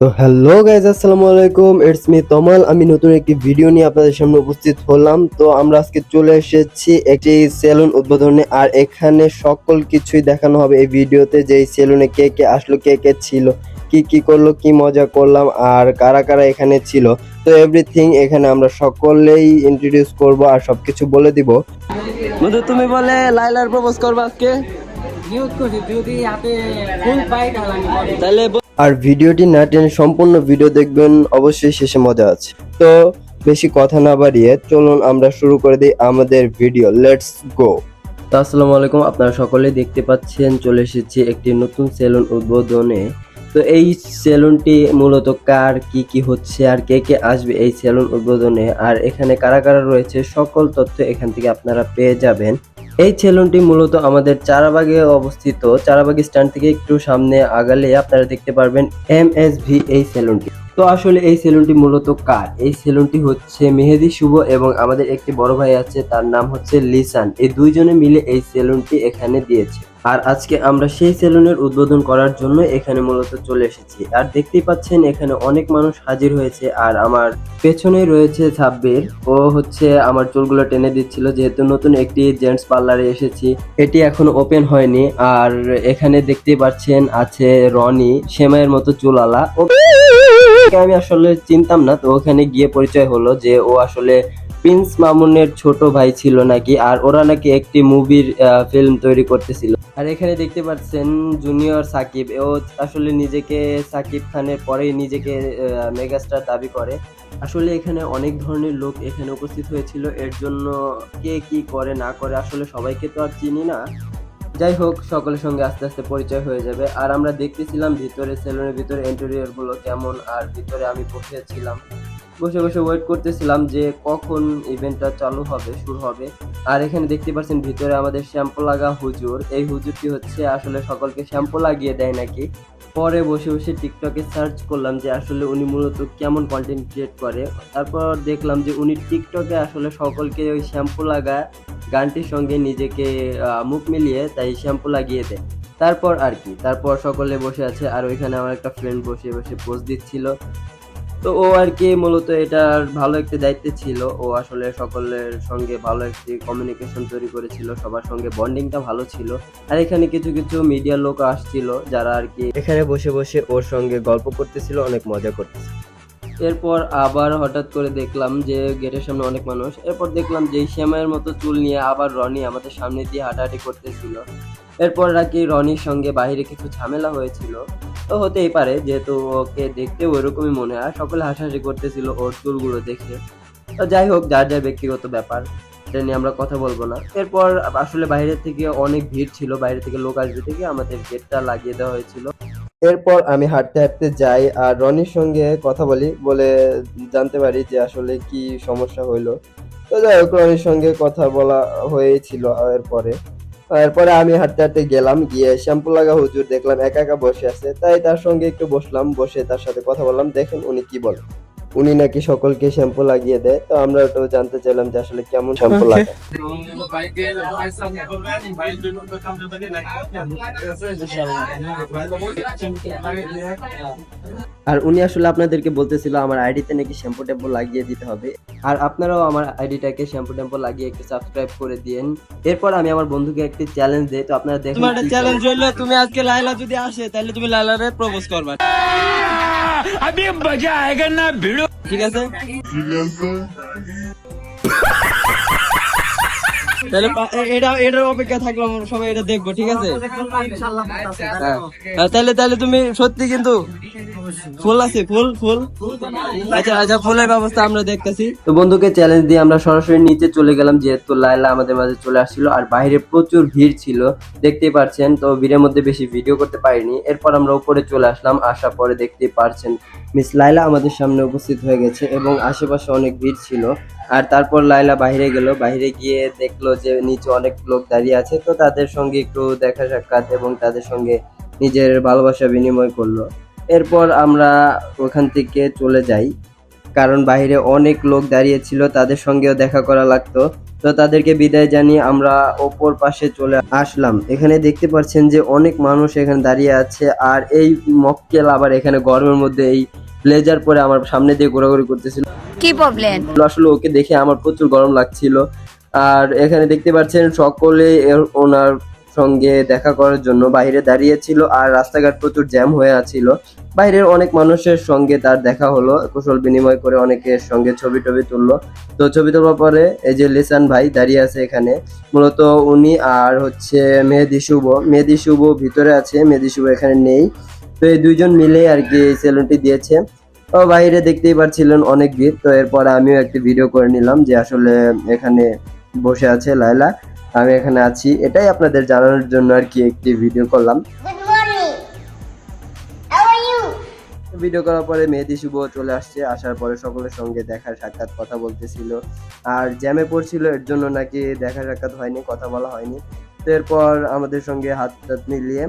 তো hello guys আসসালামু আলাইকুম। ইটস মি তমাল আমি নতুন একটি ভিডিও নিয়ে আপনাদের সামনে উপস্থিত হলাম। তো আমরা আজকে চলে এসেছি একটি সেলুন উদ্বোধনে আর এখানে সকল কিছুই দেখানো হবে এই ভিডিওতে যে এই সেলুনে কে কে আসলো কে কে ছিল কি কি করল কি মজা করলাম আর কারা কারা এখানে ছিল। তো এভরিথিং এখানে আমরা সকলেই ইন্ট্রোডিউস করব আর সবকিছু বলে দিব। বন্ধু তুমি বলে লাইলার প্রপোজ করবে আজকে? তাহলে আর ভিডিওটি না টেনে সম্পূর্ণ ভিডিও দেখবেন, অবশ্যই শেষে মজা আছে। তো বেশি কথা না বাড়িয়ে চলুন আমরা শুরু করে দিই আমাদের ভিডিও। লেটস গো আসসালামু আলাইকুম, আপনারা সকলেই দেখতে পাচ্ছেন, চলে এসেছি একটি নতুন সেলুন উদ্বোধনে। তো এই সেলুনটি মূলত কার, কি কি হচ্ছে, আর কে কে আসবে এই সেলুন উদ্বোধনে, আর এখানে কারা কারা রয়েছে, সকল তথ্য এখান থেকে আপনারা পেয়ে যাবেন। এই সেলুনটি মূলত আমাদের চারাবাগে অবস্থিত। চারাবাগ স্ট্যান্ড থেকে একটু সামনে আগালে আপনারা দেখতে পারবেন এম এস ভি এই সেলুনটি তো আসলে এই সেলুনটি মূলত কার? এই সেলুনটি হচ্ছে মেহেদি শুভ এবং আমাদের একটি বড় ভাই আছে, তার নাম হচ্ছে লিসান। এই দুইজনে মিলে এই সেলুনটি এখানে দিয়েছে। আর আজকে আমরা সেই সেলুনের উদ্বোধন করার জন্য এখানে মূলত চলে এসেছি। আর দেখতেই পাচ্ছেন, এখানে অনেক মানুষ হাজির হয়েছে আর আমার পেছনে রয়েছে সাব্বির। ও হচ্ছে আমার চুলগুলো টেনে দিচ্ছিল, যেহেতু নতুন একটি জেন্টস পার্লারে এসেছি। এটি এখনও ওপেন হয়নি আর এখানে দেখতেই পাচ্ছেন, আছে রনি, সেমাইয়ের মতো চুলালা। ও আমি আসলে চিনতাম না, তো ওখানে গিয়ে পরিচয় হলো যে ও আসলে প্রিন্স মামুনের ছোট ভাই ছিল নাকি? আর ওরা নাকি একটি মুভির ফিল্ম তৈরি করতেছিল। আর এখানে দেখতে পাচ্ছেন জুনিয়র সাকিব। ও আসলে নিজেকে সাকিব খানের পরেই নিজেকে মেগাস্টার দাবি করে। আসলে এখানে অনেক ধরনের লোক এখানে উপস্থিত হয়েছিল। এর জন্য কে কি করে না করে আসলে সবাইকে তো আর চিনি না। যাই হোক, সকলের সঙ্গে আস্তে আস্তে পরিচয় হয়ে যাবে। আর আমরা দেখতেছিলাম ভিতরে, সেলুনের ভিতরে ইন্টেরিয়রগুলো কেমন, আর ভিতরে আমি বসেছিলাম বসে বসে ওয়েট করতেছিলাম যে কখন ইভেন্টটা চালু হবে, শুরু হবে। আর এখানে দেখতে পাচ্ছেন ভিতরে আমাদের শ্যাম্পু লাগা হুজুর। এই হুজুরটি হচ্ছে আসলে সকলকে শ্যাম্পু লাগিয়ে দেয় নাকি? পরে বসে বসে টিকটকে সার্চ করলাম যে আসলে উনি মূলত কেমন কন্টেন্ট ক্রিয়েট করে। তারপর দেখলাম যে উনি টিকটকে আসলে সকলকে ওই শ্যাম্পু লাগা গানটির সঙ্গে নিজেকে মুখ মিলিয়ে তাই শ্যাম্পু লাগিয়ে দেয়। তারপর আর কি, তারপর সকলে বসে আছে। আর ওইখানে আমার একটা ফ্রেন্ড বসে বসে পোজ দিচ্ছিল। তো ও আর কি মূলত এটার ভালো একটি দায়িত্বে ছিল। ও আসলে সকলের সঙ্গে ভালো একটি কমিউনিকেশন তৈরি করেছিল। সবার সঙ্গে বন্ডিংটা ভালো ছিল। আর এখানে কিছু কিছু মিডিয়ার লোক আসছিল যারা আর কি এখানে বসে বসে ওর সঙ্গে গল্প করতেছিল অনেক মজা করতেছিল। এরপর আবার হঠাৎ করে দেখলাম যে গেটের সামনে অনেক মানুষ। এরপর দেখলাম যে শ্যামায়ের মতো চুল নিয়ে আবার রনি আমাদের সামনে দিয়ে হাঁটাহাঁটি করতেছিল। এরপর নাকি রনির সঙ্গে বাইরে কিছু ঝামেলা হয়েছিল। তো হতেই পারে, যেহেতু ওকে দেখতে ওইরকমই মনে হয়। সকলে হাসাহাসি করতেছিল ওর চুলগুলো দেখে। তো যাই হোক, যার যার ব্যক্তিগত ব্যাপার, এটা নিয়ে আমরা কথা বলব না। এরপর আসলে বাইরে থেকে অনেক ভিড় ছিল, বাইরে থেকে লোক আসবে থেকে আমাদের গেটটা লাগিয়ে দেওয়া হয়েছিল। এরপর আমি হাঁটতে হাঁটতে যাই আর রনির সঙ্গে কথা বলি, বলে জানতে পারি যে আসলে কি সমস্যা হইল। তো যাই হোক, রনির সঙ্গে কথা বলা হয়েছিল এরপরে। এরপরে আমি হাঁটতে হাঁটতে গেলাম, গিয়ে শ্যাম্পু লাগা হুজুর দেখলাম, একা একা বসে আছে। তাই তার সঙ্গে একটু বসলাম, বসে তার সাথে কথা বললাম, দেখেন উনি কি বলেন উনি নাকি সকলকে শ্যাম্পু লাগিয়ে দেয় তো আমরা ওটাও জানতে চাইলাম যে আসলে কেমন শ্যাম্পু লাগে। আর উনি আসলে আপনাদেরকে বলতেছিল আমার আইডিতে নাকি শ্যাম্পু ট্যাম্পু লাগিয়ে দিতে হবে। আর আপনারাও আমার আইডিটাকে শ্যাম্পু ট্যাম্পু লাগিয়ে একটু সাবস্ক্রাইব করে দিন এরপর আমি আমার বন্ধুকে একটি চ্যালেঞ্জ দেই তো আপনারা দেখুন তোমার চ্যালেঞ্জ হইল তুমি আজকে লাইলা যদি আসে তাহলে তুমি লাইলারে প্রপোজ করবা। আমি বাজা আएगा না ভিড়ো ঠিক আছে? তাহলে এটা এটার অপেক্ষা থাকলাম সবাই এটা দেখব ঠিক আছে? হ্যাঁ। তাহলে তাহলে তুমি সত্যি কিন্তু ফুল আছে, ফুল ফুল। আচ্ছা আচ্ছা ফুলের ব্যবস্থা আমরা দেখতেছি। তো বন্ধুকে চ্যালেঞ্জ দিয়ে আমরা সরাসরি নিচে চলে গেলাম, যেহেতু লাইলা আমাদের মাঝে চলে আসছিল আর বাইরে প্রচুর ভিড় ছিল, দেখতেই পারছেন। তো ভিড়ের মধ্যে বেশি ভিডিও করতে পারিনি। এরপর আমরা উপরে চলে আসলাম, আসার পরে দেখতেই পারছেন মিস লাইলা আমাদের সামনে উপস্থিত হয়ে গেছে এবং আশেপাশে অনেক ভিড় ছিল। আর তারপর লাইলা বাইরে গেল, বাইরে গিয়ে দেখল যে নিচে অনেক লোক দাঁড়িয়ে আছে। তো তাদের সঙ্গে একটু দেখা সাক্ষাৎ এবং তাদের সঙ্গে নিজের ভালোবাসা বিনিময় করল। এরপর আমরা ওখান থেকে চলে যাই। কারণ বাইরে অনেক লোক দাঁড়িয়ে ছিল তাদের সঙ্গেও দেখা করা লাগতো। তো তাদেরকে বিদায় জানিয়ে আমরা ওপর পাশে চলে আসলাম। এখানে দেখতে পাচ্ছেন যে অনেক মানুষ এখানে দাঁড়িয়ে আছে আর এই মক্কেল আবার এখানে গরমের মধ্যে এই ব্লেজার পরে আমার সামনে দিয়ে ঘোরাঘুরি করতেছিল। কি প্রবলেম আসলে ওকে দেখে আমার প্রচুর গরম লাগছিল। আর এখানে দেখতে পাচ্ছেন সকলে ওনার সঙ্গে দেখা করার জন্য বাইরে দাঁড়িয়ে ছিল আর রাস্তাঘাট প্রচুর জ্যাম হয়ে আছিল। বাইরের অনেক মানুষের সঙ্গে তার দেখা হলো, কুশল বিনিময় করে অনেকের সঙ্গে ছবি টবি তুললো। তো ছবি তোলার পরে এই যে লিসান ভাই দাঁড়িয়ে আছে এখানে, মূলত উনি আর হচ্ছে মেহেদি শুভ। মেহেদি শুভ ভিতরে আছে, মেহেদি শুভ এখানে নেই। তো এই দুইজন মিলে আর কি এই সেলুনটি দিয়েছে। ও বাইরে দেখতেই পারছিলেন অনেক ভিড়। তো এরপর আমিও একটি ভিডিও করে নিলাম যে আসলে এখানে বসে আছে লায়লা। আমি এখানে আছি। এটাই আপনাদের জানানোর জন্য আর কি একটি ভিডিও করলাম? ভিডিও করার পরে মেহেদি শুভ চলে আসছে। আসার পরে সকলের সঙ্গে দেখা সাক্ষাৎ কথা বলতেছিল। আর জ্যামে পড়ছিল এর জন্য নাকি দেখা সাক্ষাৎ হয়নি কথা বলা হয়নি। তো এরপর আমাদের সঙ্গে হাত টাত মিলিয়ে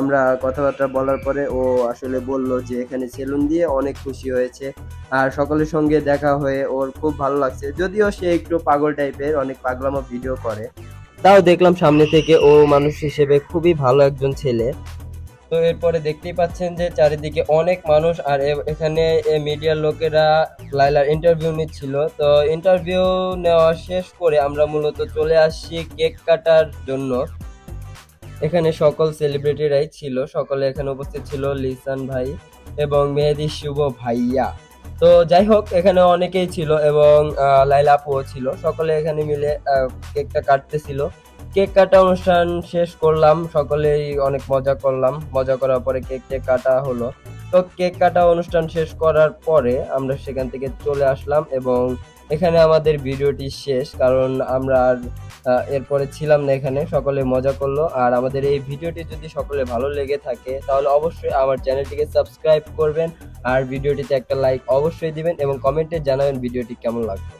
আমরা কথাবার্তা বলার পরে ও আসলে বলল যে এখানে সেলুন দিয়ে অনেক খুশি হয়েছে। আর সকলের সঙ্গে দেখা হয়ে ওর খুব ভালো লাগছে। যদিও সে একটু পাগল টাইপের অনেক পাগলামো ভিডিও করে। তাও দেখলাম সামনে থেকে ও মানুষ হিসেবে খুবই ভালো একজন ছেলে। তো এরপরে দেখতেই পাচ্ছেন যে চারিদিকে অনেক মানুষ আর এখানে মিডিয়ার লোকেরা লাইলার ইন্টারভিউ নিচ্ছিল। তো ইন্টারভিউ নেওয়া শেষ করে আমরা মূলত চলে আসছি কেক কাটার জন্য। এখানে সকল সেলিব্রিটিরাই ছিল। সকলে এখানে উপস্থিত ছিল লিসান ভাই এবং মেহেদি শুভ ভাইয়া। তো যাই হোক, এখানে অনেকেই ছিল এবং লাইলা আপুও ছিল। সকলে এখানে মিলে কেকটা কাটতেছিল। কেক কাটা অনুষ্ঠান শেষ করলাম, সকলেই অনেক মজা করলাম। মজা করার পরে কেক টেক কাটা হলো। তো কেক কাটা অনুষ্ঠান শেষ করার পরে আমরা সেখান থেকে চলে আসলাম এবং এখানে আমাদের ভিডিওটি শেষ, কারণ আমরা আর এরপরে ছিলাম না এখানে, সকলে মজা করল। আর আমাদের এই ভিডিওটি যদি সকলে ভালো লেগে থাকে, তাহলে অবশ্যই আমার চ্যানেলটিকে সাবস্ক্রাইব করবেন। আর ভিডিওটিতে একটা লাইক অবশ্যই দিবেন এবং কমেন্টে জানাবেন ভিডিওটি কেমন লাগল।